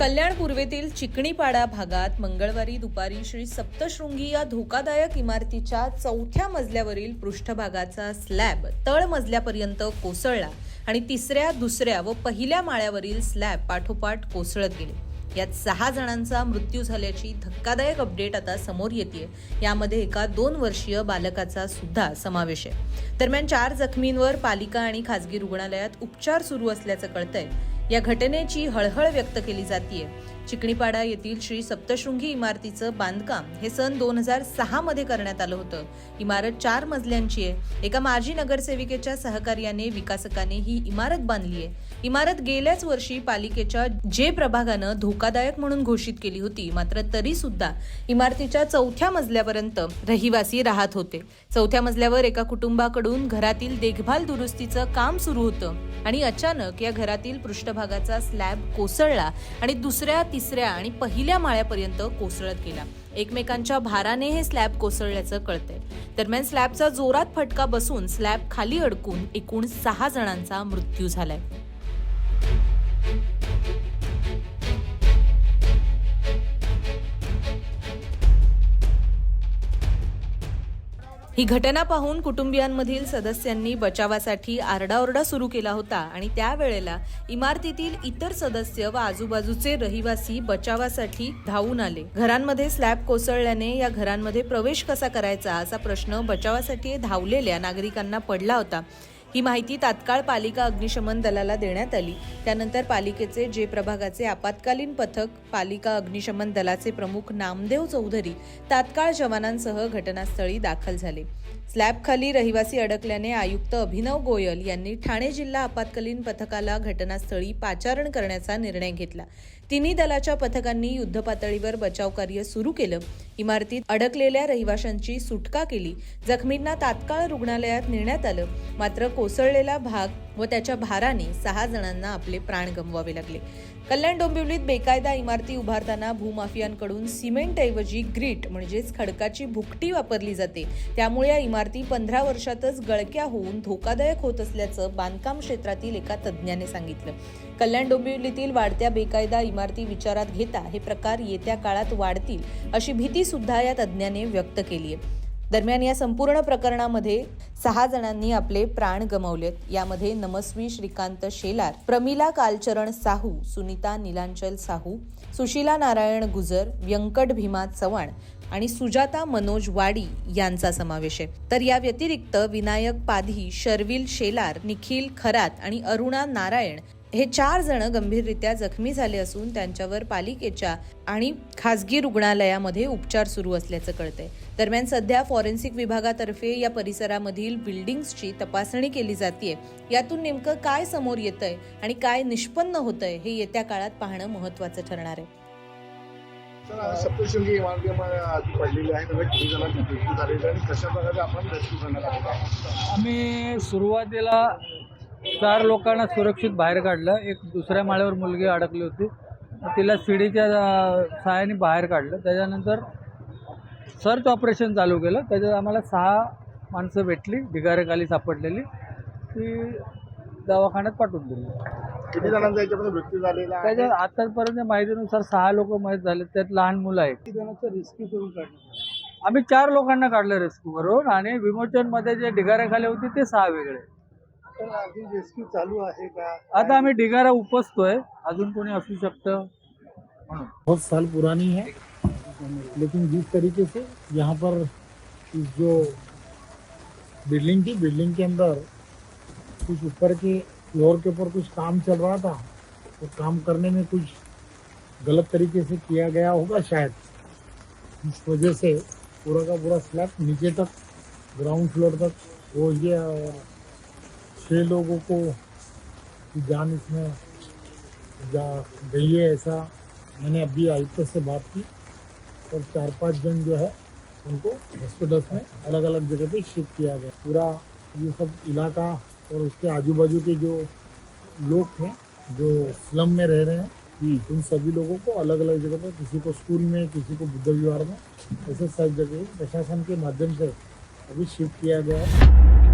कल्याण पूर्वेतील चिकणीपाडा भागात मंगळवारी दुपारी श्री सप्तशृंगी या धोकादायक इमारतीच्या चौथ्या मजल्यावरील पृष्ठभागाचा स्लॅब तळ मजल्यापर्यंत कोसळला आणि तिसऱ्या दुसऱ्या व पहिल्या माळ्यावरील स्लॅब पाठोपाठ कोसळत गेले. यात सहा जणांचा मृत्यू झाल्याची धक्कादायक अपडेट आता समोर येते यामध्ये एका दोन वर्षीय बालकाचा सुद्धा समावेश आहे. दरम्यान चार जखमींवर पालिका आणि खासगी रुग्णालयात उपचार सुरू असल्याचं कळतंय. या घटनेची हळहळ व्यक्त केली जाते चिकणीपाडा येथील श्री सप्तशृंगी इमारतीचं बांधकाम हे सन दोन हजार सहा मध्ये करण्यात आलं होतं. इमारत चार मजल्यांची आहे. एका माजी नगरसेविकेच्या सहकार्याने विकासकाने ही इमारत बांधली आहे इमारत गेल्याच वर्षी पालिकेच्या जे प्रभागानं धोकादायक म्हणून घोषित केली होती मात्र तरी सुद्धा इमारतीच्या चौथ्या मजल्यापर्यंत रहिवासी राहत होते. चौथ्या मजल्यावर एका कुटुंबाकडून घरातील देखभाल दुरुस्तीचं काम सुरू होतं. आणि अचानक या घरातील पृष्ठभागाचा स्लॅब कोसळला आणि दुसऱ्या तिसऱ्या आणि पहिल्या माळ्यापर्यंत कोसळत गेला. एकमेकांच्या भाराने हे स्लॅब कोसळल्याचं कळतंय. दरम्यान स्लॅबचा जोरात फटका बसून स्लॅब खाली अडकून एकूण सहा जणांचा मृत्यू झालाय. ही घटना पाहून कुटुंबियांमधील सदस्यांनी बचावासाठी आरडाओरडा सुरू केला होता आणि त्यावेळेला इमारतीतील इतर सदस्य व आजूबाजूचे रहिवासी बचावासाठी धावून आले. घरांमध्ये स्लॅब कोसळल्याने या घरांमध्ये प्रवेश कसा करायचा असा प्रश्न बचावासाठी धावलेल्या नागरिकांना पडला होता. ही माहिती तात्काळ पालिका अग्निशमन दलाला देण्यात आली. त्यानंतर पालिकेचे जे प्रभागाचे आपत्कालीन पथक पालिका अग्निशमन दलाचे प्रमुख नामदेव चौधरी तात्काळ जवानांसह घटनास्थळी दाखल झाले. स्लॅबखाली रहिवासी अडकल्याने आयुक्त अभिनव गोयल यांनी ठाणे जिल्हा आपत्कालीन पथकाला घटनास्थळी पाचारण करण्याचा निर्णय घेतला. तिन्ही दलाच्या पथकांनी युद्धपातळीवर बचाव कार्य सुरू केलं. इमारतीत अडकलेल्या रहिवाशांची सुटका केली. जखमींना तात्काळ रुग्णालयात नेण्यात आलं. मात्र कोसळलेला भाग व त्याच्या भाराने सहा जणांना आपले प्राण गमवावे लागले. कल्याण डोंबिवलीत बेकायदा इमारती उभारताना भूमाफियांकडून सिमेंटऐवजी ग्रीट म्हणजेच खडकाची भुकटी वापरली जाते. त्यामुळे या इमारती पंधरा वर्षातच गळक्या होऊन धोकादायक होत असल्याचं बांधकाम क्षेत्रातील एका तज्ज्ञाने सांगितलं. कल्याण डोंबिवलीतील वाढत्या बेकायदा इमारती विचारात घेता हे प्रकार येत्या काळात वाढतील अशी भीती सुद्धा या तज्ज्ञाने व्यक्त केली आहे. दरम्यान या संपूर्ण प्रकरणामध्ये सहा जणांनी आपले प्राण गमावलेत. यामध्ये नमस्वी श्रीकांत शेलार प्रमिला कालचरण साहू सुनीता निलांचल साहू सुशीला नारायण गुजर व्यंकट भीमा चव्हाण आणि सुजाता मनोज वाडी यांचा समावेश आहे. तर या व्यतिरिक्त विनायक पाधी शर्विल शेलार निखिल खरात आणि अरुणा नारायण हे चार जण गंभीररित्या जखमी झाले असून त्यांच्यावर पालिकेच्या आणि खासगी रुग्णालयामध्ये उपचार सुरू असल्याचं कळतंय. दरम्यान सध्या फॉरेन्सिक विभागातर्फे या परिसरामधील बिल्डिंग्सची तपासणी केली जाते यातून नेमकं काय समोर येतंय आणि काय निष्पन्न होतंय हे येत्या काळात पाहणं महत्वाचं ठरणार आहे. सर सप्तशृंगी इमारतीमध्ये आधी पडलेली आहे. त्याला किती जणांची मृत्यू झालेली आहे आणि कशा प्रकारे आपण रेस्क्यू करण्यात आलेला आहे आम्ही सुरुवातीला चार लोकांना सुरक्षित बाहेर काढलं. एक दुसऱ्या माळ्यावर मुलगी अडकली होती. तिला शिडीच्या सहाय्याने बाहेर काढलं. त्याच्यानंतर सर्च ऑपरेशन चालू केलं. त्याच्यात आम्हाला सहा माणसं भेटली. ढिगारेखाली सापडलेली. ती दवाखान्यात पाठवून दिली. किती जणांचा याच्यामध्ये मृत्यू झालेला त्याच्यात आतापर्यंत माहितीनुसार सहा लोक माहीत झाले. त्यात लहान मुलं आहेत. किती जणांचा रेस्क्यू करून काढलं? आम्ही चार लोकांना काढलं रेस्क्यू करून आणि विमोचनमध्ये जे ढिगाऱ्याखाली होते ते सहा वेगळे. तर अजून रेस्क्यू चालू आहे का? आता आम्ही ढिगारा उपसतोय. अजून कोणी असू शकतं? बहुत साल पुरानी है लेकिन जिस तरीके से यहाँ पर जो बिल्डिंग थी बिल्डिंग के अंदर कुछ ऊपर के फ्लोर के ऊपर कुछ काम चल रहा था तो काम करने में कुछ गलत तरीके से किया गया होगा शायद। इस वजह से पूरा का पूरा स्लैब नीचे तक ग्राउंड फ्लोर तक हो गया और छः लोगों को की जान इसमें जा गई है ऐसा मैंने अभी आयुक्त से बात की और चार पाँच जन जो है उनको हॉस्पिटल्स में अलग अलग जगह पे शिफ्ट किया गया। पूरा ये सब इलाका और उसके आजू बाजू के जो लोग थे जो स्लम में रह रहे हैं उन सभी लोगों को अलग अलग जगह पर किसी को स्कूल में किसी को बुद्ध विहार में ऐसे सब जगह प्रशासन के माध्यम से अभी शिफ्ट किया गया है।